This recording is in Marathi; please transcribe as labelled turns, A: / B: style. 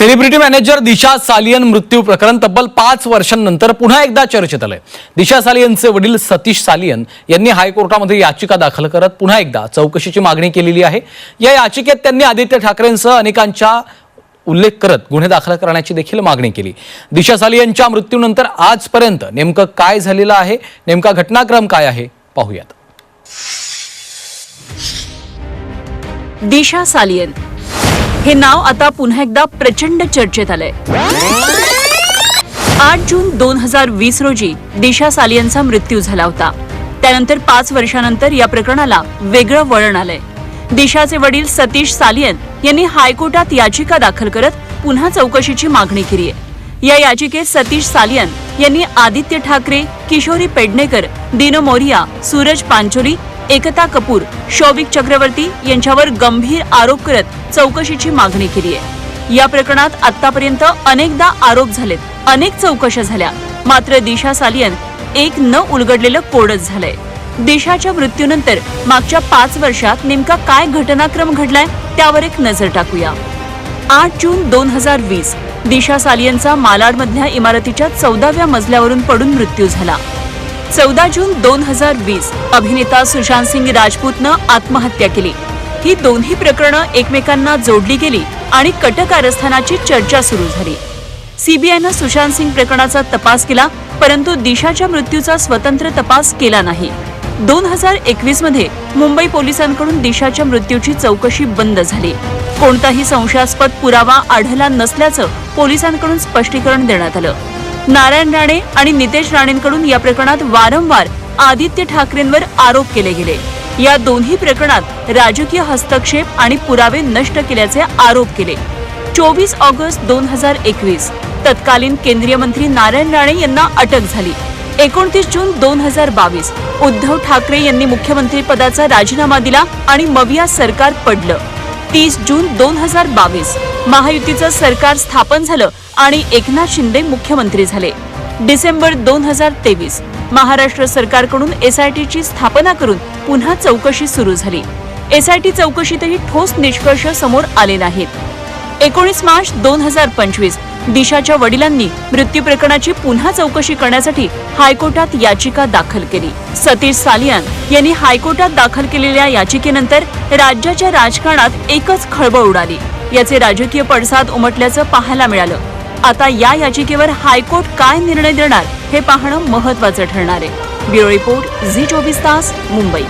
A: सेलिब्रिटी मॅनेजर दिशा सालियन मृत्यू प्रकरण तब्बल पाच वर्षांनंतर पुन्हा एकदा चर्चेत आलंय. दिशा सालियनचे वडील सतीश सालियन यांनी हायकोर्टामध्ये याचिका दाखल करत पुन्हा एकदा चौकशीची मागणी केलेली आहे. या याचिकेत त्यांनी आदित्य ठाकरेंसह अनेकांच्या उल्लेख करत गुन्हे दाखल करण्याची देखील मागणी केली. दिशा सालियनच्या मृत्यूनंतर आजपर्यंत नेमकं काय झालेलं आहे? नेमका घटनाक्रम काय आहे? पाहूयात.
B: दिशा सालियन हे नाव आता पुन्हा एकदा प्रचंड चर्चेत आलंय. आठ जून दोन हजार वीस रोजी दिशा सालियनचा मृत्यू झाला होता. त्यानंतर पाच वर्षानंतर या प्रकरणाला वेगळं वळण आलंय. दिशाचे वडील सतीश सालियन यांनी हायकोर्टात याचिका दाखल करत पुन्हा चौकशीची मागणी केली आहे. या याचिकेत सतीश सालियन यांनी आदित्य ठाकरे किशोरी पेडणेकर दिनो मोरिया सूरज पांचोली एकता कपूर शौविक चक्रवर्ती यांच्यावर गंभीर आरोप करत चौकशीची मागणी केली आहे. या प्रकरणात आतापर्यंत अनेकदा आरोप झालेत. अनेक चौकशा झाल्या. मात्र दिशा सालियन एक न उलगडलेलं कोडच झालंय. दिशाच्या मृत्यूनंतर मागच्या पाच वर्षात नेमका काय घटनाक्रम घडलाय त्यावर एक नजर टाकूया. आठ जून दोन हजार वीस दिशा सालियनचा मालाडमधल्या इमारतीच्या चौदाव्या मजल्यावरून पडून मृत्यू झाला. चौदा जून दोन हजार वीस अभिनेता सुशांत सिंग राजपूतनं आत्महत्या केली. ही दोन्ही प्रकरणं एकमेकांना जोडली गेली आणि कटकारस्थानाची चर्चा सुरू झाली. सीबीआयनं सुशांत सिंग प्रकरणाचा तपास केला परंतु दिशाच्या मृत्यूचा स्वतंत्र तपास केला नाही. दोन हजार एकवीसमध्ये मुंबई पोलिसांकडून दिशाच्या मृत्यूची चौकशी बंद झाली. कोणताही संशयास्पद पुरावा आढळला नसल्याचं पोलिसांकडून स्पष्टीकरण देण्यात आलं. नारायण राणे आणि नितेश राणेंकडून या प्रकरणात वारंवार आदित्य ठाकरेंवर आरोप केले गेले. या दोन्ही प्रकरणात राजकीय हस्तक्षेप आणि पुरावे नष्ट केल्याचे आरोप केले. चोवीस ऑगस्ट दोन हजार एकवीस तत्कालीन केंद्रीय मंत्री नारायण राणे यांना अटक झाली. एकोणतीस जून दोन हजार बावीस उद्धव ठाकरे यांनी मुख्यमंत्री पदाचा राजीनामा दिला आणि मविया सरकार पडलं. तीस जून दोन हजार बावीस महायुतीचं सरकार स्थापन झालं आणि एकनाथ शिंदे मुख्यमंत्री झाले. डिसेंबर दोन हजार तेवीस महाराष्ट्र सरकारकडून एसआयटीची स्थापना करून पुन्हा चौकशी सुरू झाली. एसआयटी चौकशीतही ठोस निष्कर्ष समोर आले नाहीत. एकोणीस मार्च दोन हजार पंचवीस दिशाच्या वडिलांनी मृत्यू प्रकरणाची पुन्हा चौकशी करण्यासाठी हायकोर्टात याचिका दाखल केली. सतीश सालियान यांनी हायकोर्टात दाखल केलेल्या याचिकेनंतर राज्याच्या राजकारणात एकच खळबळ उडाली. याचे राजकीय पडसाद उमटल्याचं पाहायला मिळालं. आता या याचिकेवर हायकोर्ट काय निर्णय देणार हे पाहणं महत्वाचं ठरणार आहे. ब्युरो रिपोर्ट झी चोवीस तास मुंबई.